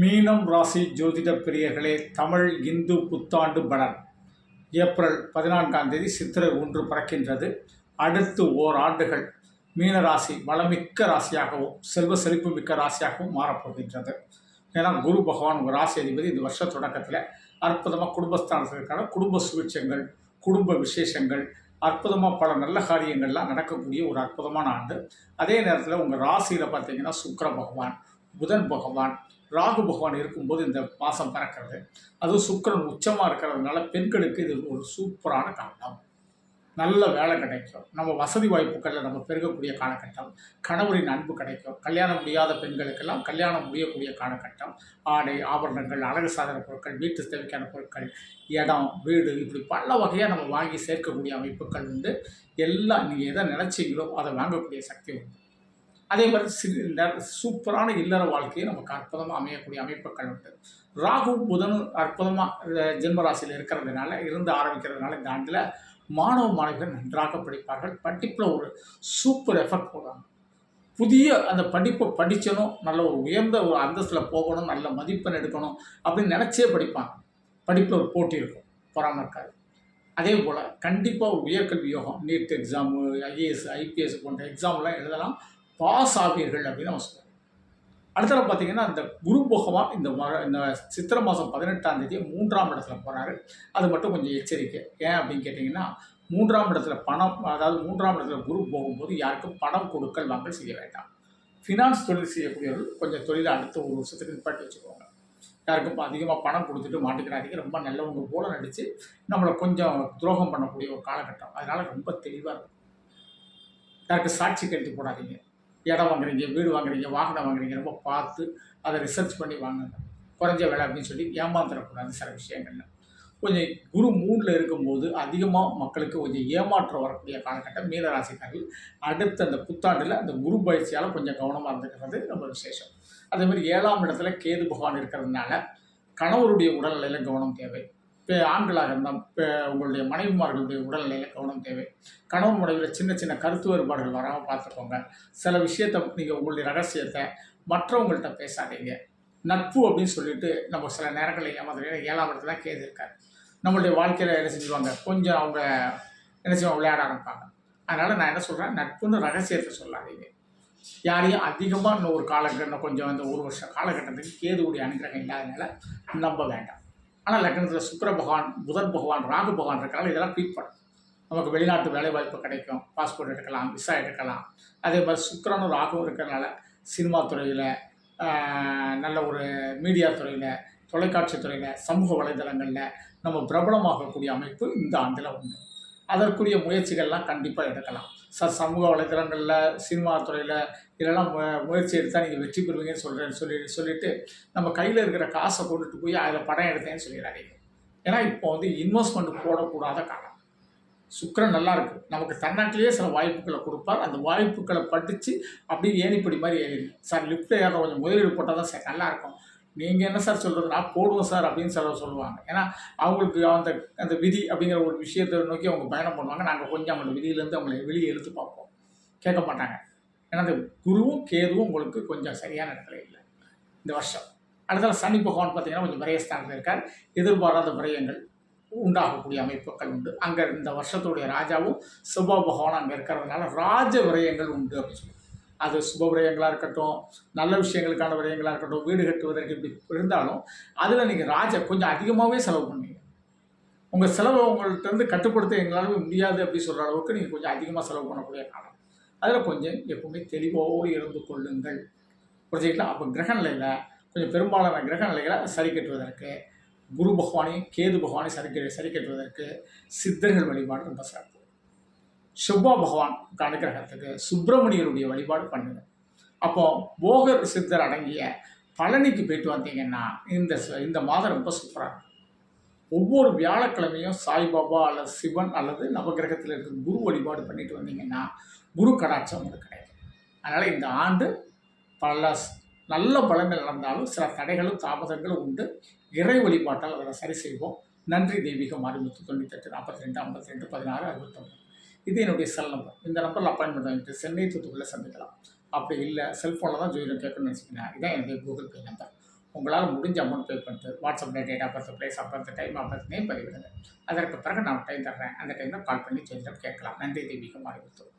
மீனம் ராசி ஜோதிட பிரியர்களே தமிழ் இந்து புத்தாண்டு பலன். ஏப்ரல் பதினான்காம் தேதி சித்திரை ஒன்று பிறக்கின்றது. அடுத்து ஓராண்டுகள் மீன ராசி வளமிக்க ராசியாகவும் செல்வ செழிப்பு மிக்க ராசியாகவும் மாறப்போகின்றது. ஏன்னா குரு பகவான் உங்கள் ராசி அதிபதி இந்த வருஷ தொடக்கத்தில் அற்புதமாக குடும்பஸ்தானத்திற்கான குடும்ப சுவிட்சங்கள் குடும்ப விசேஷங்கள் அற்புதமாக பல நல்ல காரியங்கள்லாம் நடக்கக்கூடிய ஒரு அற்புதமான ஆண்டு. அதே நேரத்தில் உங்கள் ராசியில் பார்த்தீங்கன்னா சுக்கர பகவான் புதன் பகவான் ராகு பகவான் இருக்கும்போது இந்த மாதம் பிறக்கிறது. அதுவும் சுக்கரன் உச்சமாக இருக்கிறதுனால பெண்களுக்கு இது ஒரு சூப்பரான காலம். நல்ல வேலை கிடைக்கும். நம்ம வசதி வாய்ப்புகளில் நம்ம பெருகக்கூடிய காலகட்டம். கணவரின் அன்பு கிடைக்கும். கல்யாணம் முடியாத பெண்களுக்கெல்லாம் கல்யாணம் முடியக்கூடிய காலகட்டம். ஆடை ஆபரணங்கள் அழகு சாதன பொருட்கள் வீட்டு தேவைக்கான பொருட்கள் இடம் வீடு இப்படி பல வகையாக நம்ம வாங்கி சேர்க்கக்கூடிய அமைப்புகள் உண்டு. எல்லாம் நீங்கள் எதை நினச்சிங்களோ அதை வாங்கக்கூடிய சக்தி உண்டு. அதே மாதிரி சூப்பரான இல்லற வாழ்க்கையை நமக்கு அற்புதமாக அமையக்கூடிய அமைப்புகள் உண்டு. ராகு புதனும் அற்புதமாக ஜென்ம ராசியில் இருக்கிறதுனால இருந்து ஆரம்பிக்கிறதுனால இந்த ஆண்டில் மாணவ மாணவிகள் நன்றாக படிப்பார்கள். படிப்பில் ஒரு சூப்பர் எஃபெக்ட் போடுவாங்க புதிய அந்த படிப்பை படித்தனும் நல்ல ஒரு உயர்ந்த ஒரு அந்தஸ்தில் போகணும் நல்ல மதிப்பெண் எடுக்கணும் அப்படின்னு நினச்சே படிப்பாங்க. படிப்பில் ஒரு போட்டி இருக்கும் பொறாம இருக்காது. அதே போல் கண்டிப்பாக ஒரு உயர்கல்வி யோகம் நீட் எக்ஸாமு ஐஏஎஸ் ஐபிஎஸ் போன்ற எக்ஸாம்லாம் எழுதலாம். பாஸ் ஆவீர்கள் அப்படின்னு அவன் சொல்லுவோம் அடுத்தது பார்த்தீங்கன்னா இந்த குரு பகவான் இந்த ம இந்த சித்திரை மாதம் பதினெட்டாம் தேதி மூன்றாம் இடத்துல போகிறாரு அது மட்டும் கொஞ்சம் எச்சரிக்கை. ஏன் அப்படின்னு கேட்டிங்கன்னா மூன்றாம் இடத்துல பணம் அதாவது மூன்றாம் இடத்துல குரு போகும்போது யாருக்கும் பணம் கொடுக்கல் வாங்கல் செய்ய வேண்டாம். ஃபினான்ஸ் தொழில் செய்யக்கூடியவர்கள் கொஞ்சம் தொழிலை அடுத்த ஒரு வருஷத்துக்கு நிப்பாட்டி வச்சுக்கோங்க யாருக்கும் அதிகமாக பணம் கொடுத்துட்டு மாட்டுக்கிறாதீங்க. ரொம்ப நல்லவங்க போல நடித்து நம்மளை கொஞ்சம் துரோகம் பண்ணக்கூடிய ஒரு காலகட்டம். அதனால் ரொம்ப தெளிவாக இருக்கும் யாருக்கு சாட்சி கழித்து போடாதீங்க. இடம் வாங்குறீங்க வீடு வாங்குறீங்க வாகனம் வாங்குறீங்க ரொம்ப பார்த்து அதை ரிசர்ச் பண்ணி வாங்குங்க. குறைஞ்ச வேலை அப்படின்னு சொல்லி ஏமாந்துடக்கூடாது சில விஷயங்கள்ல. கொஞ்சம் குரு மூணில் இருக்கும்போது அதிகமாக மக்களுக்கு கொஞ்சம் ஏமாற்றம் வரக்கூடிய காலகட்டம் மீனராசிக்காரர்கள். அடுத்த அந்த புத்தாண்டில் அந்த குரு பயிற்சியால் கொஞ்சம் கவனமாக இருந்துக்கிறது ரொம்ப விசேஷம். அதேமாதிரி ஏழாம் இடத்துல கேது பகவான் இருக்கிறதுனால கணவருடைய உடல்நிலையில் கவனம் தேவை. ஆண்களாக இருந்தால் இப்போ உங்களுடைய மனைவிமார்களுடைய உடல்நிலையில் கவனம் தேவை. கணவன் மனைவியில் சின்ன சின்ன கருத்து வேறுபாடுகள் வராமல் பார்த்துக்கோங்க. சில விஷயத்தை நீங்கள் உங்களுடைய ரகசியத்தை மற்றவங்கள்ட்ட பேசாதீங்க. நட்பு அப்படின்னு சொல்லிட்டு நம்ம சில நேரங்களில் ஏமாத்துறீங்க. ஏழாம் இடத்துல தான் கேது இருக்கார். நம்மளுடைய வாழ்க்கையில் என்ன செஞ்சுருவாங்க? கொஞ்சம் அவங்க என்ன செய்வாங்க? விளையாட ஆரம்பிப்பாங்க. அதனால் நான் என்ன சொல்கிறேன் நட்புன்னு ரகசியத்தை சொல்லாதீங்க. யாரையும் அதிகமாக இன்னும் ஒரு காலகட்டம் கொஞ்சம் இந்த ஒரு வருஷம் காலகட்டத்துக்கு கேதுவுடைய அனுகிரகம் இல்லாதனால நம்ப வேண்டாம். ஆனால் லக்னத்தில் சுக்கர பகவான் புதன் பகவான் ராகு பகவான் இருக்காங்க இதெல்லாம் ட்ரீட் பண்ணும் நமக்கு வெளிநாட்டு வேலைவாய்ப்பு கிடைக்கும் பாஸ்போர்ட் எடுக்கலாம் விசா எடுக்கலாம். அதே மாதிரி சுக்கரனும் ராகுவும் இருக்கிறனால சினிமா துறையில் நல்ல ஒரு மீடியா துறையில் தொலைக்காட்சி துறையில் சமூக வலைதளங்களில் நம்ம பிரபலமாகக்கூடிய அமைப்பு இந்த ஆண்டில் உண்டு. அதற்குரிய முயற்சிகள்லாம் கண்டிப்பாக எடுக்கலாம். சார் சமூக வலைத்தளங்களில் சினிமா துறையில் இதெல்லாம் மு- முயற்சி எடுத்தால் நீங்கள் வெற்றி பெறுவீங்கன்னு சொல்கிறேன்னு சொல்லி சொல்லிவிட்டு நம்ம கையில் இருக்கிற காசை கொண்டுட்டு போய் அதில் படம் எடுத்தேன்னு சொல்லிடுறாங்க ஏன்னா இப்போ வந்து இன்வெஸ்ட்மெண்ட் போடக்கூடாத காலம். சுக்கரன் நல்லா இருக்கு. நமக்கு தன்னாட்டிலேயே சில வாய்ப்புகளை கொடுப்பார். அந்த வாய்ப்புகளை படித்து அப்படியே ஏணிப்படி மாதிரி ஏறிடும் சார் லிஃப்ட்டில் ஏற கொஞ்சம் முதலீடு போட்டால் தான் சார் நல்லாயிருக்கும் நீங்கள் என்ன சார் சொல்கிறது நான் போடுவோம் சார் அப்படின்னு சிலர் சொல்லுவாங்க. ஏன்னா அவங்களுக்கு அந்த அந்த விதி அப்படிங்கிற ஒரு விஷயத்தை நோக்கி அவங்க பயணம் பண்ணுவாங்க. நாங்கள் கொஞ்சம் அந்த விதியிலேருந்து அவங்களை வெளியே எடுத்து பார்ப்போம். கேட்க மாட்டாங்க. ஏன்னா அந்த குருவும் கேதுவும் உங்களுக்கு கொஞ்சம் சரியான இடத்துல இல்லை. இந்த வருஷம். அடுத்தது சனி பகவான் பார்த்தீங்கன்னா கொஞ்சம் விரயஸ்தானத்தில் இருக்கார். எதிர்பாராத விரயங்கள் உண்டாகக்கூடிய அமைப்புகள் உண்டு. அங்கே இந்த வருஷத்துடைய ராஜாவும் சுப பகவான் அங்கே இருக்கிறதுனால ராஜ விரயங்கள் உண்டு அப்படின்னு சொல்லி அது சுப விரயங்களாக இருக்கட்டும் நல்ல விஷயங்களுக்கான விரயங்களாக இருக்கட்டும் வீடு கட்டுவதற்கு இப்படி இருந்தாலும் அதில் நீங்கள் ராஜ கொஞ்சம் அதிகமாகவே செலவு பண்ணுவீங்க உங்கள் செலவை உங்கள்கிட்டருந்து கட்டுப்படுத்த எங்களால் முடியாது அப்படின்னு சொல்கிற அளவுக்கு நீங்கள் கொஞ்சம் அதிகமாக செலவு பண்ணக்கூடிய காலம். அதில் கொஞ்சம் எப்பவுமே தெளிவோடு இருந்து கொள்ளுங்கள். புரிஞ்சுக்கலாம் அப்போ கிரக நிலையில் கொஞ்சம் பெரும்பாலான கிரக நிலைகளை சரி கட்டுவதற்கு குரு பகவானையும் கேது பகவானையும் சரி சரி கட்டுவதற்கு சித்தர்கள் வழிபாடு ரொம்ப சிறப்பு. செவ்வா பகவான் அனுகிரகத்துக்கு சுப்பிரமணியருடைய வழிபாடு பண்ணுங்க. அப்போ போகர் சித்தர் அடங்கிய பழனிக்கு போயிட்டு வந்தீங்கன்னா இந்த இந்த மாதம் ரொம்ப சூப்பராக இருக்கும். ஒவ்வொரு வியாழக்கிழமையும் சாய்பாபா அல்லது சிவன் அல்லது நவகிரகத்தில் இருக்கிற குரு வழிபாடு பண்ணிட்டு வந்தீங்கன்னா குரு கடாட்சம் உங்களுக்கு கிடைக்கும். அதனால் இந்த ஆண்டு பல நல்ல பலன்கள் நடந்தாலும் சில தடைகளும் தாமதங்களும் உண்டு. இறை வழிபாட்டால் அதை சரி செய்வோம். நன்றி தெய்வீக மாரிமுத்து தொண்ணூத்தெட்டு நாற்பத்தி ரெண்டு ஐம்பத்தி ரெண்டு பதினாறு அறுபத்தொன்று இது என்னுடைய செல் நம்பர் இந்த நம்பரில் அப்பாயின்மெண்ட் வாங்கிட்டு சென்னை தூத்துக்குள்ளே சந்திக்கலாம். அப்படி இல்லை செல்ஃபோனில் தான் ஜோதிடம் கேட்கணும்னு வச்சுக்கோங்க இதான் என்னுடைய கூகுள் பே நம்பர் உங்களால் முடிஞ்ச அமௌண்ட் பே பண்ணிட்டு வாட்ஸ்அப்பில் date of birth place of birth time of birth name பதிவிடுங்க அதற்கு பிறகு நான் டைம் தர்றேன். அந்த டைமில் கால் பண்ணி ஜோதிடம் கேட்கலாம். நன்றி தீபிகம் அறிவித்தோம்